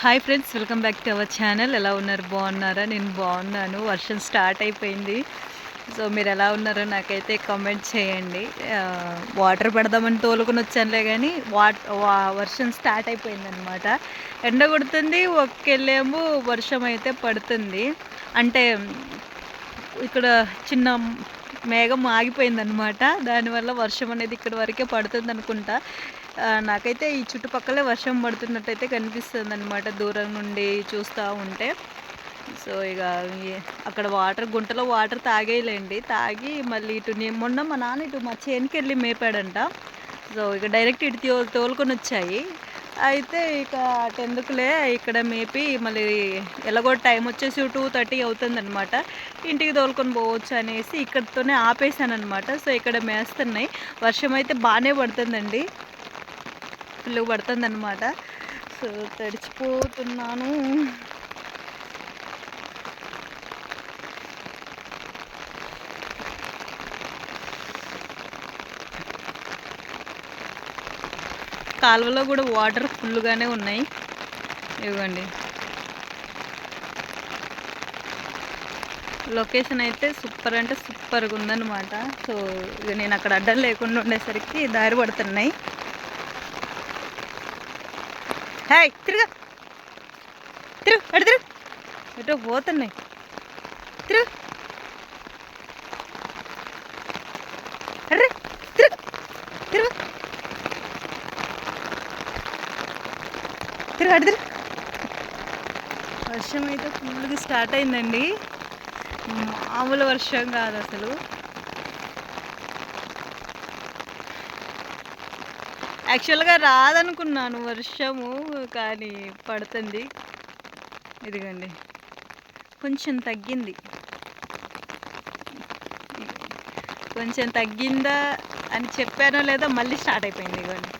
Hi friends welcome back to our channel ఎలా ఉన్నారు? బాగున్నారా? నేను బాగున్నాను. వర్షం స్టార్ట్ అయిపోయింది. సో మీరు ఎలా ఉన్నారో నాకైతే కామెంట్ చేయండి. వాటర్ పెడదామని తోలుకుని వచ్చానులే కానీ వాట్ వర్షం స్టార్ట్ అయిపోయిందనమాట ఎండ కొడుతుంది ఒక్కెళ్ళేమో వర్షం అయితే పడుతుంది. అంటే ఇక్కడ చిన్న మేఘం ఆగిపోయిందనమాట దానివల్ల వర్షం అనేది ఇక్కడ వరకే పడుతుంది అనుకుంటా నాకైతే ఈ చుట్టుపక్కలే వర్షం పడుతున్నట్టయితే కనిపిస్తుంది అనమాట దూరం నుండి చూస్తూ ఉంటే. సో ఇక అక్కడ వాటర్ గుంటలో వాటర్ తాగేయలేండి తాగి మళ్ళీ ఇటు మొన్న మా నాన్న ఇటు మా చేనుకి వెళ్ళి మేపాడంట. సో ఇక డైరెక్ట్ ఇటు తో తోలుకొని వచ్చాయి అయితే ఇక అటెందుకులే ఇక్కడ మేపి మళ్ళీ ఎలాగో టైం వచ్చేసి టూ థర్టీ అవుతుందన్నమాట. ఇంటికి తోలుకొని పోవచ్చు అనేసి ఇక్కడితోనే ఆపేసాను అనమాట సో ఇక్కడ మేస్తున్నాయి. వర్షం అయితే బాగానే పడుతుందండి. ఫుల్ పడుతుంది అనమాట సో తడిచిపోతున్నాను. కాలువలో కూడా వాటర్ ఫుల్గానే ఉన్నాయి. ఇవ్వండి. లొకేషన్ అయితే సూపర్ అంటే సూపర్గా ఉందన్నమాట. సో ఇక నేను అక్కడ అడ్డం లేకుండా ఉండేసరికి దారి పడుతున్నాయి. హాయ్ తిరుగు. తిరుగు ఎటు తిరుగు. ఎటో పోతున్నాయి. తిరుగు. అర్రే తిరుగు. తిరుగు. తిరుగు అటు తిరుగు. వర్షం అయితే ఫుల్గా స్టార్ట్ అయిందండి. మామూలు వర్షం కాదు అసలు. యాక్చువల్గా రాదనుకున్నాను వర్షము కానీ పడుతుంది. ఇదిగోండి. కొంచెం తగ్గింది. కొంచెం తగ్గిందా అని చెప్పానో లేదో మళ్ళీ స్టార్ట్ అయిపోయింది ఇదిగోండి.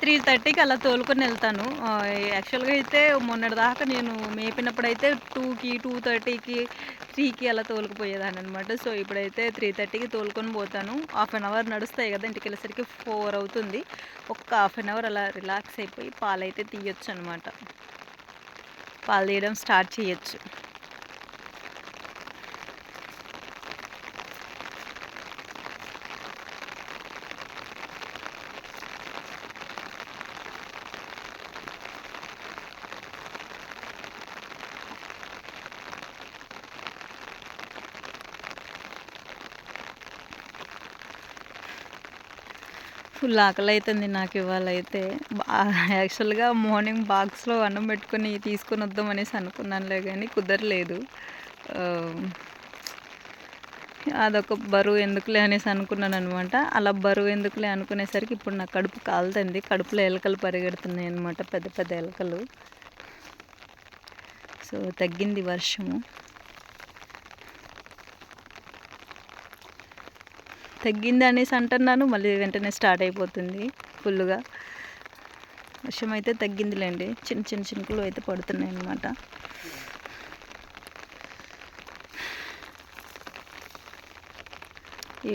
త్రీ థర్టీకి అలా తోలుకొని వెళ్తాను. యాక్చువల్గా అయితే మొన్నటి దాకా నేను మేపినప్పుడు అయితే టూకి టూ థర్టీకి త్రీకి అలా తోలుకుపోయేదాన్ని అనమాట సో ఇప్పుడైతే త్రీ థర్టీకి తోలుకొని పోతాను. హాఫ్ అన్ అవర్ నడుస్తాయి కదా ఇంటికి వెళ్ళేసరికి ఫోర్ అవుతుంది. ఒక్క హాఫ్ అన్ అవర్ అలా రిలాక్స్ అయిపోయి పాలైతే తీయొచ్చు అనమాట పాలు తీయడం స్టార్ట్ చేయొచ్చు. ఫుల్ ఆకలి అవుతుంది నాకు ఇవాళ అయితే యాక్చువల్గా మార్నింగ్ బాక్స్లో అన్నం పెట్టుకొని తీసుకొని వద్దాం అనేసి అనుకున్నానులే కానీ కుదరలేదు. అదొక బరువు ఎందుకులే అనేసి అనుకున్నాను అనమాట అలా బరువు ఎందుకులే అనుకునేసరికి ఇప్పుడు నా కడుపు కాలుతుంది. కడుపులో ఎలకలు పరిగెడుతున్నాయి అనమాట పెద్ద పెద్ద ఎలకలు సో తగ్గింది వర్షము. తగ్గింది అనేసి అంటున్నాను మళ్ళీ వెంటనే స్టార్ట్ అయిపోతుంది ఫుల్గా వర్షం అయితే తగ్గిందిలేండి చిన్న చిన్న చినుకులు అయితే పడుతున్నాయి అన్నమాట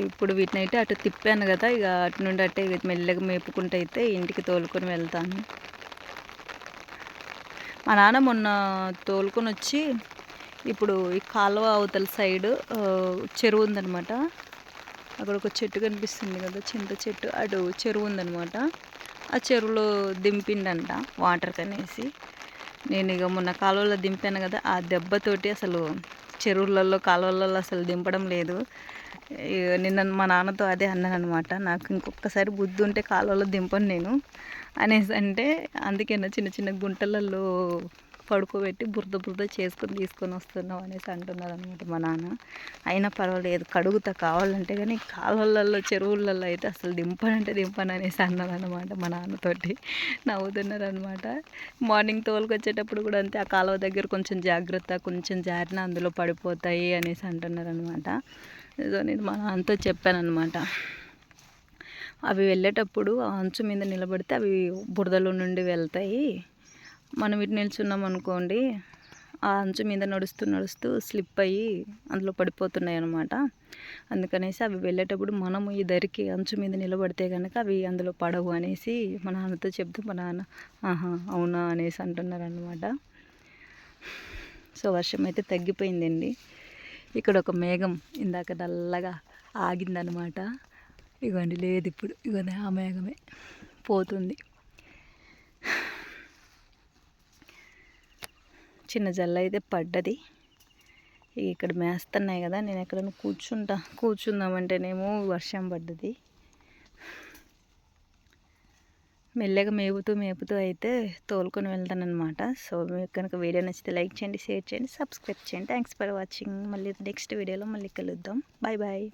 ఇప్పుడు వీటిని అయితే అటు తిప్పాను కదా ఇక అటు నుండి అట్టే మెల్లగా మేపుకుంటూ అయితే ఇంటికి తోలుకొని వెళ్తాను. మా నాన్న మొన్న తోలుకొని వచ్చి ఇప్పుడు ఈ కాలువ అవతల సైడ్ చెరువు ఉందన్నమాట. అక్కడ ఒక చెట్టు కనిపిస్తుంది కదా చింత చెట్టు. అటు చెరువు ఉందన్నమాట. ఆ చెరువులో దింపిండంట వాటర్ కనేసి. నేను ఇక మొన్న కాలువలో దింపాను కదా ఆ దెబ్బతోటి అసలు చెరువులలో కాలువలలో అసలు దింపడం లేదు. ఇక నిన్న మా నాన్నతో అదే అన్నాను అనమాట నాకు ఇంకొకసారి బుద్ధి ఉంటే కాలువలో దింపను నేను. అనేసి అంటే అందుకే నా చిన్న చిన్న గుంటలలో పడుకోబెట్టి బురద బురద చేసుకొని తీసుకొని వస్తున్నాం అనేసి అంటున్నారు అనమాట మా నాన్న. అయినా పర్వాలేదు కడుగుతా కావాలంటే కానీ కాలువలలో చెరువులలో అయితే అసలు దింపనంటే దింపను అనేసి అన్నారు అనమాట మా నాన్నతోటి. నవ్వుతున్నారు అనమాట మార్నింగ్ తోలుకొచ్చేటప్పుడు కూడా అంతే ఆ కాలువ దగ్గర కొంచెం జాగ్రత్త కొంచెం జారిన అందులో పడిపోతాయి అనేసి అంటున్నారు అనమాట సో నేను మా నాన్నతో చెప్పాను అనమాట అవి వెళ్ళేటప్పుడు ఆ అంచు మీద నిలబడితే అవి బురదలో నుండి వెళ్తాయి. మనం ఇటు నిల్చున్నాం అనుకోండి ఆ అంచు మీద నడుస్తూ నడుస్తూ స్లిప్ అయ్యి అందులో పడిపోతున్నాయి అన్నమాట. అందుకనేసి అవి వెళ్ళేటప్పుడు మనము ఈ దరికి అంచు మీద నిలబడితే కనుక అవి అందులో పడవు అనేసి మా నాన్నతో చెప్తే మా నాన్న ఆహా అవునా? అనేసి అంటున్నారనమాట సో వర్షం అయితే తగ్గిపోయిందండి. ఇక్కడ ఒక మేఘం ఇందాక నల్లగా ఆగిందనమాట ఇగోండి లేదు ఇప్పుడు. ఇగోండి ఆ మేఘమే పోతుంది. చిన్న జల్ల అయితే పడ్డది. ఇక ఇక్కడ మేస్తున్నాయి కదా నేను ఎక్కడైనా కూర్చుంటా కూర్చుందామంటేనేమో వర్షం పడ్డది. మెల్లగా మేపుతూ మేపుతూ అయితే తోలుకొని వెళ్తానమాట సో మీకు కనుక వీడియో నచ్చితే లైక్ చేయండి షేర్ చేయండి సబ్స్క్రైబ్ చేయండి. థ్యాంక్స్ ఫర్ వాచింగ్ మళ్ళీ నెక్స్ట్ వీడియోలో మళ్ళీ కలుద్దాం. Bye bye